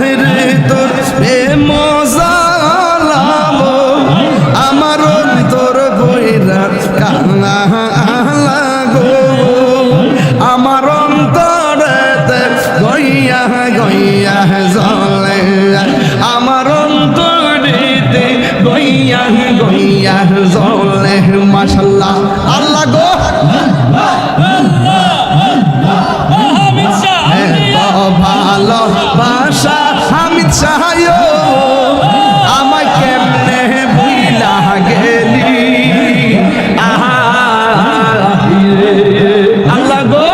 রে তোর প্রেম জালাম আমার অন্তর বইরা কান্না লাগো। আমার অন্তরেতে গইয়া গইয়া জলে আমার অন্তরেতে গইয়া গইয়া জলে মাশাল্লাহ। আল্লাহ গো। চাই আমায় কেমনে ভুলা গেলি আল্লাহ গো।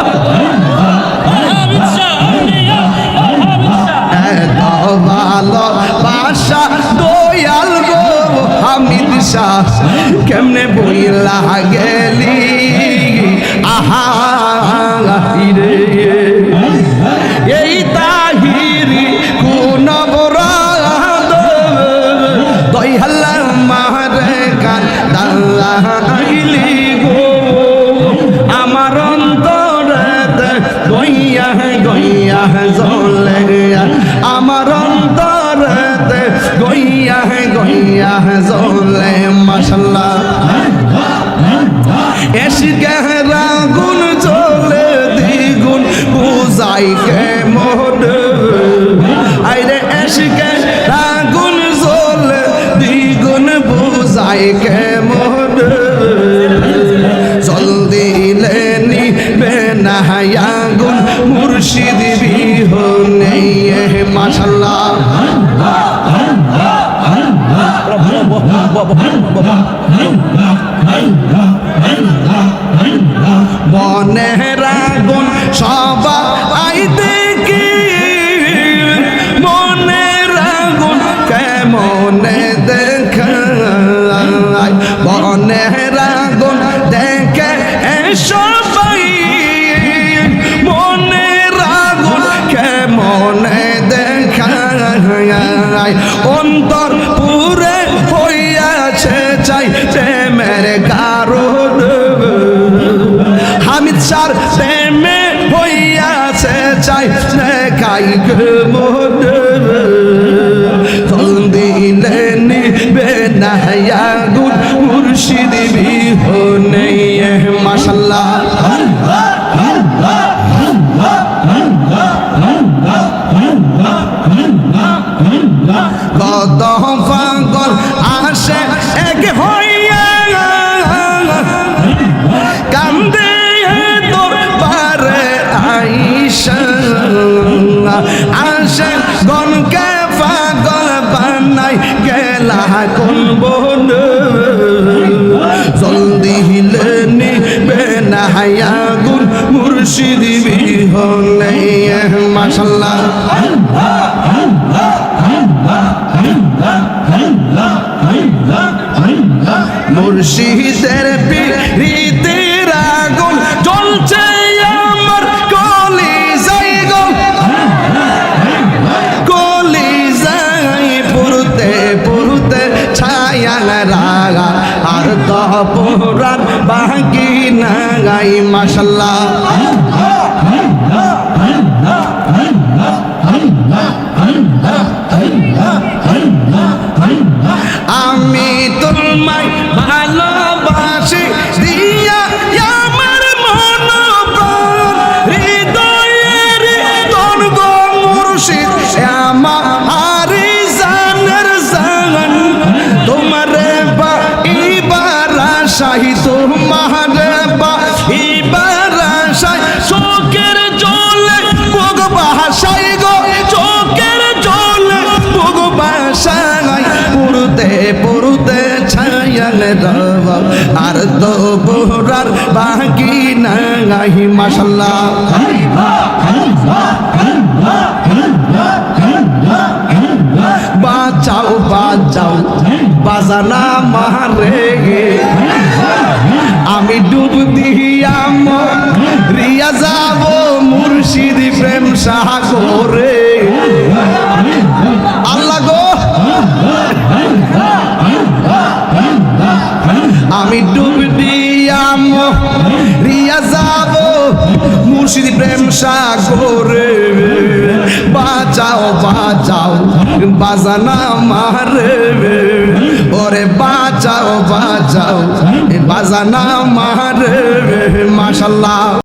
এত ভালো বাসা দয়াল গো আমি দিশা কেমনে বইলা গেলি আহা। রে জলে মাশাল্লাহ। এসকে রাগুন চলে দ্বিগুণ। বুঝাই কে মোড আইরে এসকে বনের আগুন সবাই দেখি। মনের আগুন কেমনে দেখায় বনের আগুন দেখে সবাই মনের আগুন কেমনে দেখায় অন্তর সার প্রেমে হইয়াছে চাই দেখাই মোদ দিলে নিবে না আগুন মুর্শিদ বিহনে। মাশাল্লাহ। কত পাগল আসে কোন বোন জলদি হিলে নিবে না আগুন মুর্শিদ বিহলে মাশাল্লাহ। মুর্শিদের পিড়িতের রাগা আর তপুরান বাকি না গাই মাসাল্লাহ আর তো বোরার বাকি নাই মাসাল্লাহ বাঁচাও বাঁচাও, বাজানা মারে। আমি ডুব দিয়া রিয়া যাব মুর্শিদ প্রেম সাগরে। আমি ডুব দিয়াম, রিয়া যাব, মুর্শিদ প্রেম সাগরে। বাঁচাও বাজাও, বাজানা মারে ওরে বাজাও বাজাও বাজানা মারে মাশাল্লাহ।